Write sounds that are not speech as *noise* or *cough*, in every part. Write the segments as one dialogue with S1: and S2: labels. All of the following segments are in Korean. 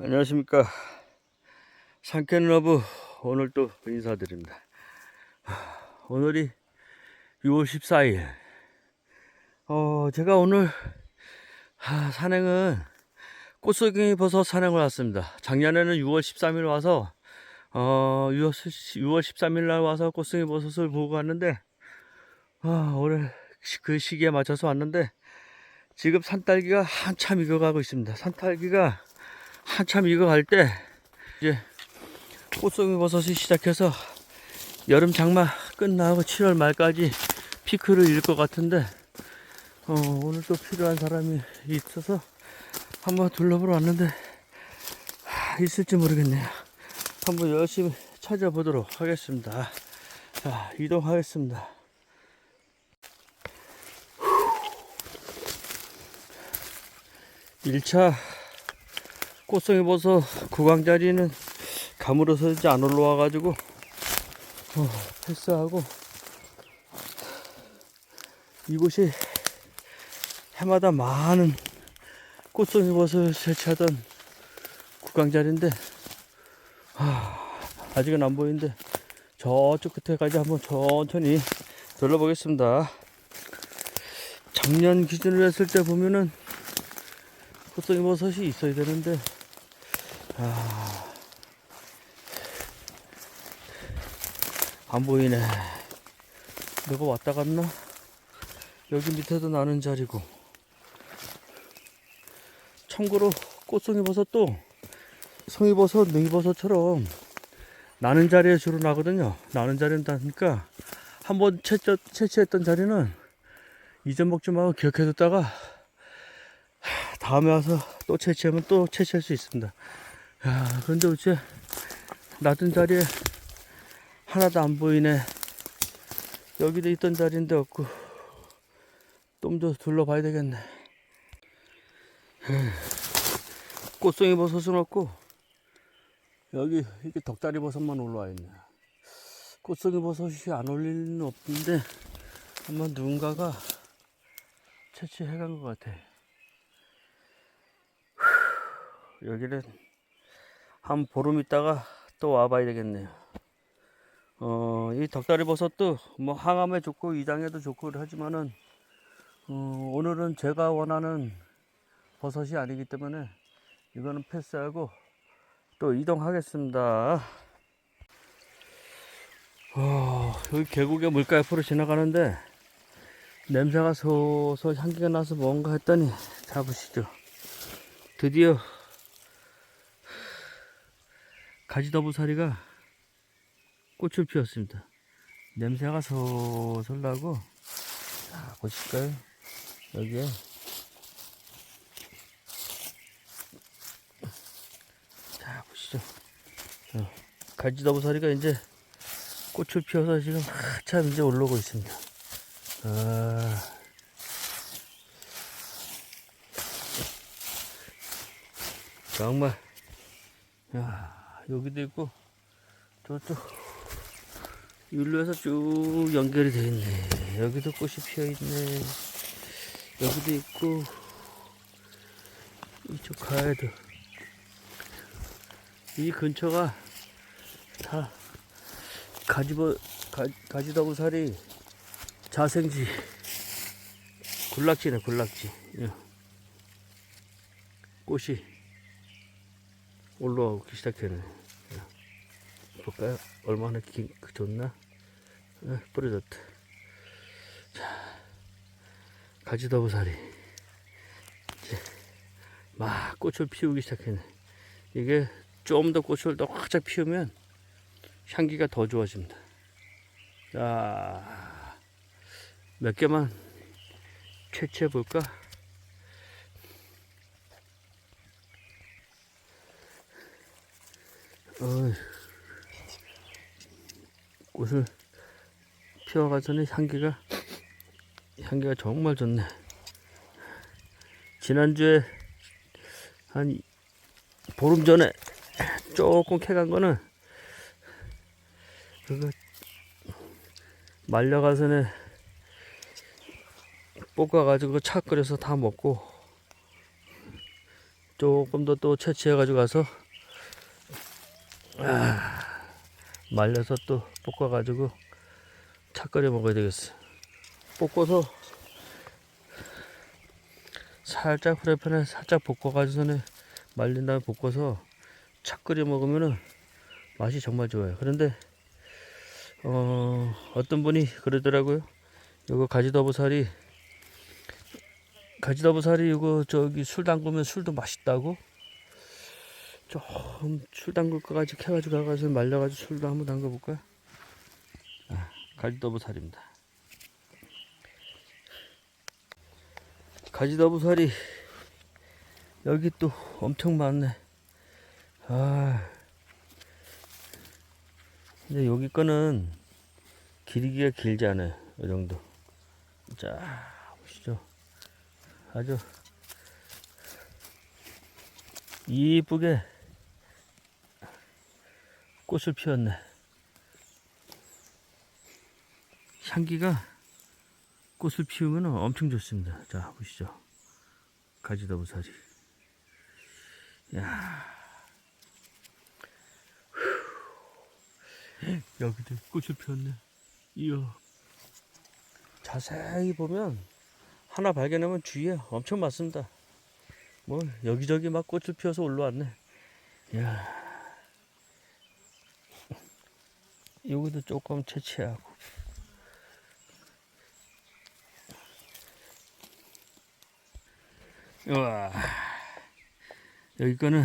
S1: 안녕하십니까. 상캔러브 오늘 또 인사드립니다. 오늘이 6월 14일. 어 제가 오늘 아, 산행은 꽃속이 버섯 산행을 왔습니다. 작년에는 6월 13일 와서 어 6월, 6월 13일 날 와서 꽃송이 버섯을 보고 갔는데 아, 올해 시- 그 시기에 맞춰서 왔는데 지금 산딸기가 한참 익어가고 있습니다. 산딸기가 한참 익어갈 때 이제 꽃송이 버섯이 시작해서 여름 장마 끝나고 7월 말까지 피크를 일 것 같은데 어, 오늘 또 필요한 사람이 있어서 한번 둘러보러 왔는데 하, 있을지 모르겠네요. 한번 열심히 찾아보도록 하겠습니다. 자 이동하겠습니다. 일차 꽃송이 버섯 구강자리는 가물어서 이제 안 올라와가지고 어, 패스하고 이곳이 해마다 많은 꽃송이 버섯을 채취하던 구강자리인데 아, 아직은 안 보이는데 저쪽 끝에까지 한번 천천히 둘러보겠습니다. 작년 기준으로 했을 때 보면은 꽃송이 버섯이 있어야 되는데 아, 안 보이네. 내가 왔다 갔나? 여기 밑에도 나는 자리고. 참고로 꽃송이 버섯도 송이버섯, 능이버섯처럼 나는 자리에 주로 나거든요. 나는 자리는 나니까 한번 채취, 채취했던 자리는 잊어먹지 말고 기억해뒀다가 하, 다음에 와서 또 채취하면 또 채취할 수 있습니다. 야, 그런데 어째 놔둔 자리에 하나도 안 보이네. 여기도 있던 자리인데 없고 좀 더 둘러봐야 되겠네. 꽃송이 버섯은 없고 여기 이게 덕다리 버섯만 올라와 있네. 꽃송이 버섯이 안올 리는 없는데 한번 누군가가 채취해 간 것 같아. 후, 여기는 한 보름 있다가 또 와봐야 되겠네요. 어, 이 덕다리 버섯도 뭐 항암에 좋고 이장에도 좋고 하지만은 어, 오늘은 제가 원하는 버섯이 아니기 때문에 이거는 패스하고 또 이동하겠습니다. 어, 여기 계곡의 물가 옆으로 지나가는데 냄새가 소소 향기가 나서 뭔가 했더니 잡으시죠. 드디어 가지더부사리가 꽃을 피웠습니다. 냄새가 솔솔 나고 자 보실까요? 여기에 자 보시죠. 어, 가지더부사리가 이제 꽃을 피워서 지금 한참 이제 올라오고 있습니다. 아, 정말 야 여기도 있고 저쪽 일로에서 쭉 연결이 되어 있네. 여기도 꽃이 피어 있네. 여기도 있고 이쪽 가야도 이 근처가 다 가지버 가, 가지더부살이 자생지 군락지네 군락지 예. 꽃이 올라오기 시작했네 볼까요? 얼마나 긴, 그 좋나? 어, 뿌려졌다. 자, 가지더부살이. 이제 막 꽃을 피우기 시작했네. 이게 좀 더 꽃을 더 활짝 피우면 향기가 더 좋아집니다. 자, 몇 개만 채취해 볼까? 어이. 꽃을 피워가서는 향기가 향기가 정말 좋네. 지난주에 한 이- 보름 전에 조금 캐간 거는 그거 말려가서는 볶아가지고 차 끓여서 다 먹고 조금 더 또 채취해가지고 가서 아, 말려서 또 볶아가지고 차 끓여 먹어야 되겠어. 볶아서 살짝 프라이팬에 살짝 볶아가지고는 말린 다음에 볶아서 차 끓여 먹으면은 맛이 정말 좋아요. 그런데 어, 어떤 분이 그러더라고요. 이거 가지더부살이 가지더부살이 이거 저기 술 담그면 술도 맛있다고. 좀 술 담글 거까지 캐가지고 가가지고 말려가지고 술도 한번 담궈볼까요? 아, 가지더부살입니다. 가지더부살이 여기 또 엄청 많네. 아, 근데 여기 거는 길이기가 길지 않아요. 이 정도. 자, 보시죠. 아주 이쁘게 꽃을 피웠네. 향기가 꽃을 피우면 엄청 좋습니다. 자, 보시죠. 가지더부살이. 야. 여기도 꽃을 피웠네. 이야. 자세히 보면 하나 발견하면 주위에 엄청 많습니다. 뭐 여기저기 막 꽃을 피워서 올라왔네. 이야. 여기도 조금 채취하고. 우와. 여기 거는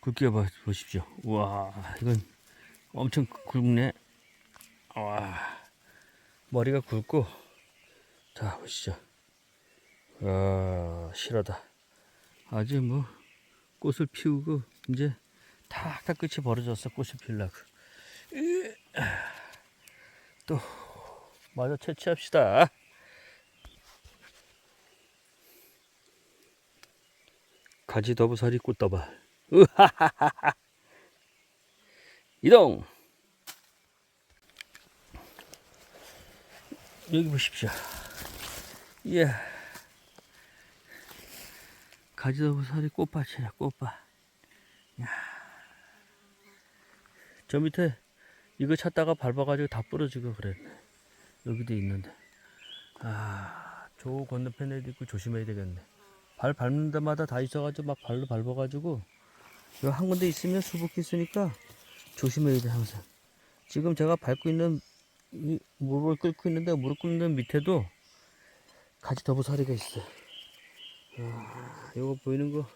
S1: 굵게 봐, 보십시오. 우와, 이건 엄청 굵네. 와, 머리가 굵고, 자, 보시죠. 아, 실하다. 아주 뭐, 꽃을 피우고, 이제 탁탁 끝이 벌어졌어, 꽃을 피우려고. 으, 또, 마저 채취합시다. 가지 더부살이 꽃다발. *laughs* 이동. 여기 보십시오. 예. 가지더부살이 꽃밭이야, 꽃밭. 야. 저 밑에 이거 찾다가 밟아가지고 다 부러지고 그랬네. 여기도 있는데. 아, 저 건너편에도 있고 조심해야 되겠네. 발 밟는 데마다 다 있어가지고 막 발로 밟아가지고 이거 한 군데 있으면 수북히 있으니까 조심해야 돼 항상. 지금 제가 밟고 있는 이 무릎을 꿇고 있는데 무릎 꿇는 밑에도 가지 더부사리가 있어요. 아, 이거 보이는 거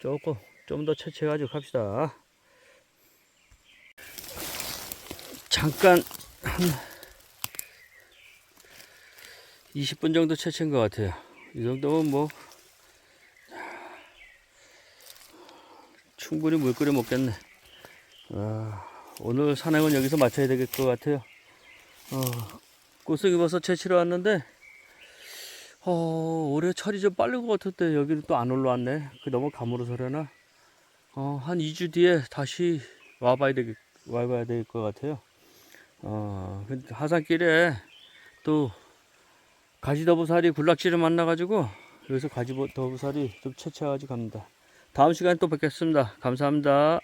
S1: 조금 좀 더 채취해가지고 갑시다. 잠깐 한 20분 정도 채취한 것 같아요. 이 정도면 뭐 충분히 물 끓여 먹겠네. 아, 오늘 산행은 여기서 마쳐야 될 것 같아요. 어, 꽃송이버섯 채취러 왔는데, 어, 올해 철이 좀 빠른 것 같은데 여기는 또 안 올라왔네. 그 너무 가물어서려나? 어, 한 2주 뒤에 다시 와봐야 되, 와봐야 될 것 같아요. 어, 근데 하산길에 또 가지더부살이 군락지를 만나가지고 여기서 가지더부살이 좀 채취해가지고 갑니다. 다음 시간에 또 뵙겠습니다. 감사합니다.